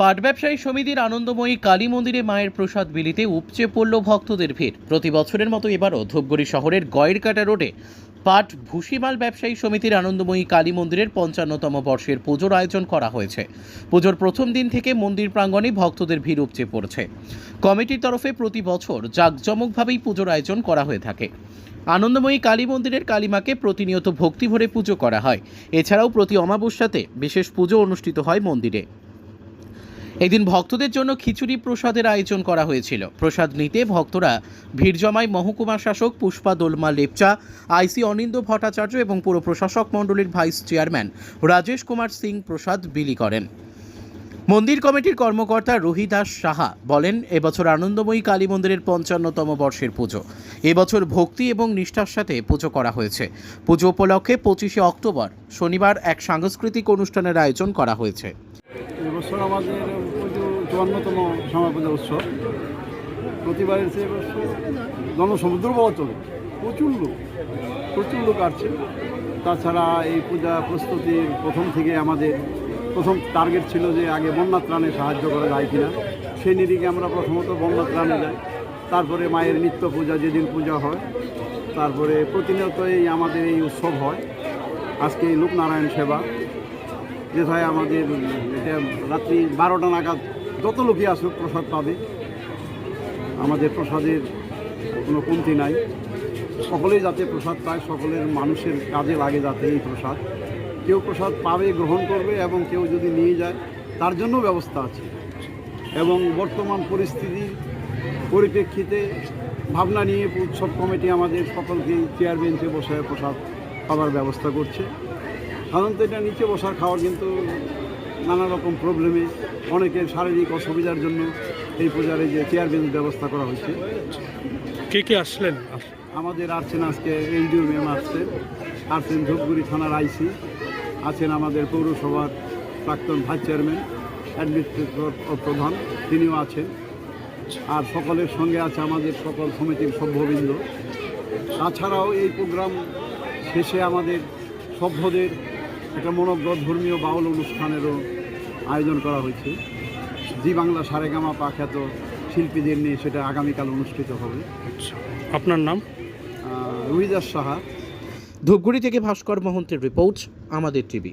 পাট ব্যবসায়ী সমিতির আনন্দময়ী কালী মন্দিরে মায়ের প্রসাদ বিলিতে উপচে পড়ল ভক্তদের ভিড়। প্রতি বছরের মতো এবারও ধূপগুড়ি শহরের গয়েরকাটা রোডে পাট ভুসিমাল ব্যবসায়ী সমিতির আনন্দময়ী কালী মন্দিরের পঞ্চান্নতম বর্ষের পুজোর আয়োজন করা হয়েছে। পুজোর প্রথম দিন থেকে মন্দির প্রাঙ্গণে ভক্তদের ভিড় উপচে পড়ছে। কমিটির তরফে প্রতি বছর জাঁকজমকভাবেই পুজোর আয়োজন করা হয়ে থাকে। আনন্দময়ী কালী মন্দিরের কালীমাকে প্রতিনিয়ত ভক্তি ভরে পুজো করা হয়। এছাড়াও প্রতি অমাবস্যাতে বিশেষ পুজো অনুষ্ঠিত হয় মন্দিরে। এদিন ভক্তদের জন্য খিচুড়ি প্রসাদের আয়োজন করা হয়েছিল। প্রসাদ নিতে ভক্তরা ভিড় জমায় মহকুমা শাসক পুষ্পা দোলমা লেপচা, আইসি অনিন্দ ভট্টাচার্য এবং পুর প্রশাসক মণ্ডলীর ভাইস চেয়ারম্যান রাজেশ কুমার সিং প্রসাদ বিলি করেন। মন্দির কমিটির কর্মকর্তা রোহিদাস সাহা বলেন, এবছর আনন্দময়ী কালী মন্দিরের পঞ্চান্নতম বর্ষের পুজো। এবছর ভক্তি এবং নিষ্ঠার সাথে পুজো করা হয়েছে। পুজো উপলক্ষে পঁচিশে অক্টোবর শনিবার এক সাংস্কৃতিক অনুষ্ঠানের আয়োজন করা হয়েছে। এবছর আমাদের চুয়ান্নতম পূজা উৎসব। প্রতিবারের চেয়ে এবছর জনসমুদ্র বলা চলে। প্রচুর লোক প্রচুর লোক আসছে। তাছাড়া এই পূজা প্রস্তুতির প্রথম থেকে আমাদের প্রথম টার্গেট ছিল যে আগে বন্যা ত্রাণে সাহায্য করা যায় কিনা। সেই নিরিখে আমরা প্রথমত বন্যা ত্রাণে যাই। তারপরে মায়ের নিত্য পূজা যেদিন পূজা হয়, তারপরে প্রতিনিয়ত এই আমাদের এই উৎসব হয়। আজকে এই লোকনারায়ণ সেবা যেথায় আমাদের, এটা রাত্রি বারোটা নাগাদ যত লোকই আসুক প্রসাদ পাবে। আমাদের প্রসাদের কোনো কমতি নাই। সকলেই যাতে প্রসাদ পায়, সকলের মানুষের কাজে লাগে যাতে এই প্রসাদ। কেউ প্রসাদ পাবে, গ্রহণ করবে এবং কেউ যদি নিয়ে যায়, তার জন্য ব্যবস্থা আছে। এবং বর্তমান পরিস্থিতির পরিপ্রেক্ষিতে ভাবনা নিয়ে উৎসব কমিটি আমাদের সকলকে চেয়ার বসে প্রসাদ খাবার ব্যবস্থা করছে। সাধারণত এটা নিচে বসার খাওয়ার কিন্তু নানা রকম প্রবলেমে অনেকের শারীরিক অসুবিধার জন্য এই পূজার এই যে চেয়ার বেঞ্চ ব্যবস্থা করা হয়েছে। কে কে আসলেন? আমাদের আসছেন আজকে এলডিও ম্যাম আসছেন আসছেন ধূপগুড়ি থানার আইসি আছেন আমাদের পৌরসভার প্রাক্তন ভাইস চেয়ারম্যান অ্যাডমিনিস্ট্রেটর ও প্রধান তিনিও আছেন। আর সকলের সঙ্গে আছে আমাদের সকল সমিতির সভ্যবৃন্দ। তাছাড়াও এই প্রোগ্রাম শেষে আমাদের সভ্যদের একটা মনোজ্ঞ ধর্মীয় বাউল অনুষ্ঠানেরও আয়োজন করা হয়েছে। জি বাংলা সারেগামা পাখ্যাত শিল্পীদের নিয়ে সেটা আগামীকাল অনুষ্ঠিত হবে। আচ্ছা আপনার নাম? রুহিদাস সাহা। ধূপগুড়ি থেকে ভাস্কর মহন্তের রিপোর্ট আমাদের টিভি।